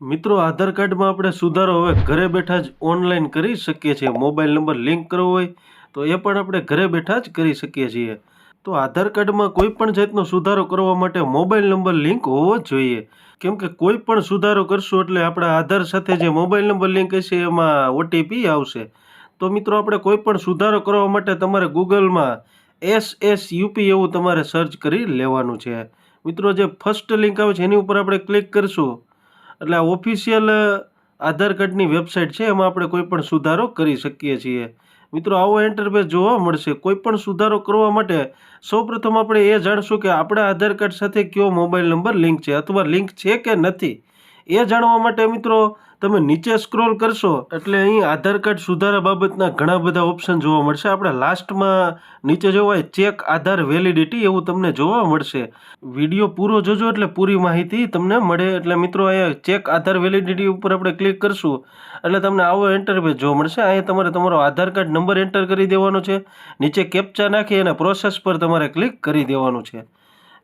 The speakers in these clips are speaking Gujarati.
મિત્રો, આધાર કાર્ડમાં આપણે સુધારો હવે ઘરે બેઠા જ ઓનલાઈન કરી શકીએ છીએ. મોબાઈલ નંબર લિંક કરવો હોય તો એ પણ આપણે ઘરે બેઠા જ કરી શકીએ છીએ. તો આધાર કાર્ડમાં કોઈ પણ જાતનો સુધારો કરવા માટે મોબાઈલ નંબર લિંક હોવો જ જોઈએ. કેમ કે કોઈ પણ સુધારો કરશું એટલે આપણા આધાર સાથે જે મોબાઈલ નંબર લિંક હશે એમાં ઓટીપી આવશે. તો મિત્રો, આપણે કોઈ પણ સુધારો કરવા માટે તમારે ગૂગલમાં એસ એસ યુપી એવું તમારે સર્ચ કરી લેવાનું છે. મિત્રો, જે ફર્સ્ટ લિંક આવે છે, એની ઉપર આપણે ક્લિક કરશું. એટલે આ ઓફિશિયલ આધાર કાર્ડની વેબસાઇટ છે, એમાં આપણે કોઈ પણ સુધારો કરી શકીએ છીએ. મિત્રો, આવો ઇન્ટરફેસ જોવા મળશે. કોઈ પણ સુધારો કરવા માટે સૌપ્રથમ આપણે એ જાણશું કે આપણા આધાર કાર્ડ સાથે કયો મોબાઈલ નંબર લિંક છે, અથવા લિંક છે કે નથી. એ જાણવા માટે મિત્રો તમે નીચે સ્ક્રોલ કરશો, એટલે અહીં આધાર કાર્ડ સુધારા બાબતના ઘણા બધા ઓપ્શન જોવા મળશે. આપણે લાસ્ટમાં નીચે જોવાય ચેક આધાર વેલિડિટી એવું તમને જોવા મળશે. વીડિયો પૂરો જોજો એટલે પૂરી માહિતી તમને મળે. એટલે મિત્રો, અહીંયા ચેક આધાર વેલિડિટી ઉપર આપણે ક્લિક કરશું, એટલે તમને આવો ઇન્ટરવ્યુ જોવા મળશે. અહીંયા તમારે તમારો આધાર કાર્ડ નંબર એન્ટર કરી દેવાનો છે. નીચે કેપ્ચા નાખી અને પ્રોસેસ પર તમારે ક્લિક કરી દેવાનું છે.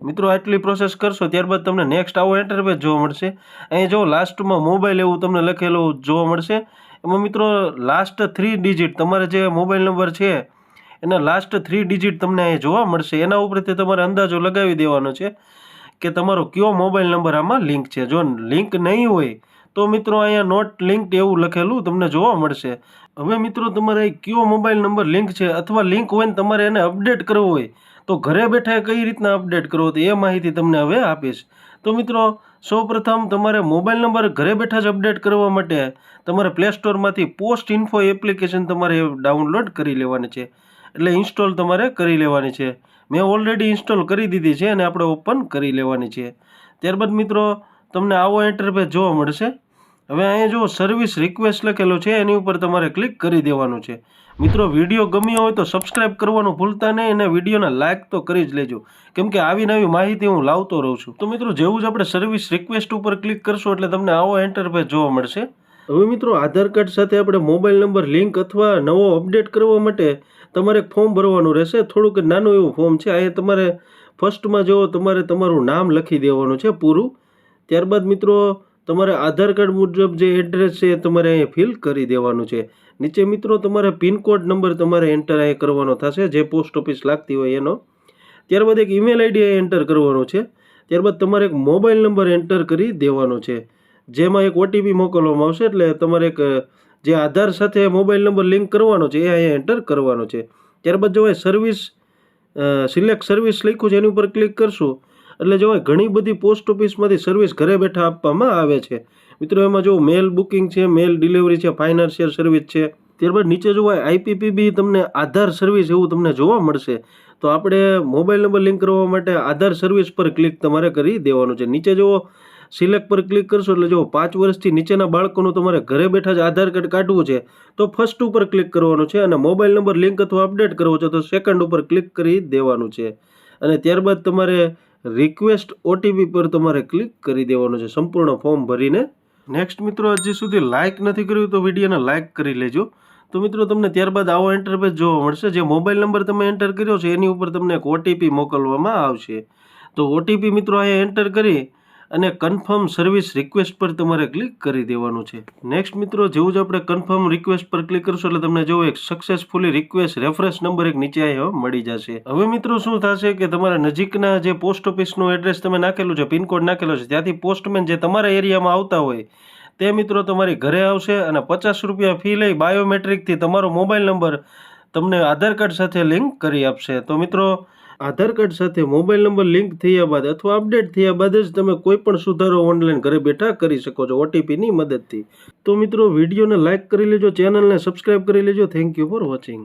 મિત્રો, આટલી પ્રોસેસ કરશો ત્યારબાદ તમને નેક્સ્ટ આવો ઇન્ટરફેસ જોવા મળશે. અહીં જો લાસ્ટમાં મોબાઈલ એવું તમને લખેલું જોવા મળશે. એમાં મિત્રો લાસ્ટ થ્રી ડિજિટ તમારે જે મોબાઈલ નંબર છે, એના લાસ્ટ થ્રી ડિજિટ તમને અહીં જોવા મળશે. એના ઉપરથી તમારે અંદાજો લગાવી દેવાનો છે. કે તમારો કયો મોબાઈલ નંબર આમાં લિંક છે? જો લિંક નહીં હોય, તો મિત્રો અહીંયા નોટ લિંક્ડ એવું લખેલું તમને જોવા મળશે. હવે મિત્રો, તમારે કયો મોબાઈલ નંબર લિંક છે અથવા લિંક હોય ને તમારે એને અપડેટ કરવો હોય, તો ઘરે બેઠા કઈ રીતના અપડેટ કરવો તો એ માહિતી તમને હવે આપીશ. તો મિત્રો, સૌપ્રથમ તમારે મોબાઈલ નંબર ઘરે બેઠા જ અપડેટ કરવા માટે તમારે પ્લે સ્ટોરમાંથી પોસ્ટ ઇન્ફો એપ્લિકેશન તમારે ડાઉનલોડ કરી લેવાની છે. એટલે ઇન્સ્ટોલ તમારે કરી લેવાની છે. મેં ઓલરેડી ઇન્સ્ટોલ કરી દીધી છે અને આપણે ઓપન કરી લેવાની છે. ત્યારબાદ મિત્રો, તમને આવો ઇન્ટરફેસ જોવા મળશે. હવે અહીંયા જો સર્વિસ રિક્વેસ્ટ લખેલો છે, એની ઉપર તમારે ક્લિક કરી દેવાનું છે. મિત્રો વીડિયો ગમ્યો હોય તો સબસ્ક્રાઇબ કરવાનું ભૂલતા નહીં અને વિડીયોને લાઇક તો કરી જ લેજો. કેમ કે આવી નવી માહિતી હું લાવતો રહું છું. તો મિત્રો, જેવું જ આપણે સર્વિસ રિક્વેસ્ટ ઉપર ક્લિક કરશો એટલે તમને આવો ઇન્ટરફેસ જોવા મળશે. હવે મિત્રો, આધાર કાર્ડ સાથે આપણે મોબાઈલ નંબર, લિંક અથવા નવો અપડેટ કરવા માટે તમારે એક ફોર્મ ભરવાનું રહેશે. થોડુંક નાનું એવું ફોર્મ છે. અહીંયા તમારે ફર્સ્ટમાં જો તમારે તમારું નામ લખી દેવાનું છે પૂરું. ત્યારબાદ મિત્રો, તમારે આધાર કાર્ડ મુજબ જે એડ્રેસ છે એ તમારે અહીંયા ફિલ કરી દેવાનું છે. નીચે મિત્રો, તમારે પિનકોડ નંબર તમારે એન્ટર અહીંયા કરવાનો થશે, જે પોસ્ટ ઓફિસ લાગતી હોય એનો. ત્યારબાદ એક ઈમેલ આઈડી એન્ટર કરવાનો છે. ત્યારબાદ તમારે એક મોબાઈલ નંબર એન્ટર કરી દેવાનો છે. જેમાં એક ઓટીપી મોકલવામાં આવશે એટલે તમારે એક જે આધાર સાથે મોબાઈલ નંબર લિંક કરવાનો છે, એ અહીંયા એન્ટર કરવાનો છે. ત્યારબાદ જો સર્વિસ સિલેક્ટ સર્વિસ લખ્યું છે, એની ઉપર ક્લિક કરશું, એટલે જો ઘણી બધી પોસ્ટ ઓફિસમાંથી સર્વિસ ઘરે બેઠા આપવામાં આવે છે. મિત્રો, એમાં જો મેલ બુકિંગ છે મેલ ડિલિવરી છે ફાઇનાન્શિયલ સર્વિસ છે, ત્યારબાદ નીચે જોવાય આઈપીપીબી તમને આધાર સર્વિસ એવું તમને જોવા મળશે, તો આપણે મોબાઈલ નંબર લિંક કરવા માટે આધાર સર્વિસ પર ક્લિક તમારે કરી દેવાનું છે. નીચે જુઓ સિલેક્ટ પર ક્લિક કરશો એટલે જો પાંચ વર્ષથી નીચેના બાળકોનું તમારે ઘરે બેઠા જ આધાર કાર્ડ કાઢવું છે, તો ફર્સ્ટ ઉપર ક્લિક કરવાનું છે અને મોબાઈલ નંબર લિંક અથવા અપડેટ કરવો છે, તો સેકન્ડ ઉપર ક્લિક કરી દેવાનું છે. અને ત્યારબાદ તમારે રિક્વેસ્ટ ઓટીપી પર તમારે ક્લિક કરી દેવાનું છે, સંપૂર્ણ ફોર્મ ભરીને. નેક્સ્ટ મિત્રો, હજી સુધી લાઇક નથી કર્યું તો વિડીયોને લાઇક કરી લેજો. તો મિત્રો, તમને ત્યારબાદ આવો એન્ટરપેજ જોવા મળશે, જે મોબાઈલ નંબર તમે એન્ટર કર્યો છે, એની ઉપર તમને એક ઓટીપી મોકલવામાં આવશે. તો ઓટીપી મિત્રો, અહીંયા એન્ટર કરી અને કન્ફર્મ સર્વિસ રિક્વેસ્ટ પર તમારે ક્લિક કરી દેવાનું છે. નેક્સ્ટ મિત્રો, જેવું જ આપણે કન્ફર્મ રિક્વેસ્ટ પર ક્લિક કરશો એટલે તમને જેવું એક સક્સેસફુલી રિક્વેસ્ટ રેફરન્સ નંબર એક નીચે આવ્યો મળી જશે. હવે મિત્રો, શું થશે કે તમારા નજીકના જે પોસ્ટ ઓફિસનું એડ્રેસ તમે નાખેલું છે પિનકોડ નાખેલો છે, ત્યાંથી પોસ્ટમેન જે તમારા એરિયામાં આવતા હોય, તે મિત્રો તમારી ઘરે આવશે અને પચાસ રૂપિયા ફી લઈ બાયોમેટ્રિકથી તમારો મોબાઈલ નંબર તમને આધાર કાર્ડ સાથે લિંક કરી આપશે. તો મિત્રો આધાર કાર્ડ સાથે મોબાઈલ નંબર લિંક થયા બાદ અથવા અપડેટ થયા બાદ જ તમે કોઈ પણ સુધારો ઓનલાઈન ઘરે બેઠા કરી શકો છો ઓટીપીની મદદથી. તો મિત્રો, વિડીયોને લાઇક કરી લેજો, ચેનલને સબસ્ક્રાઈબ કરી લેજો. Thank you for watching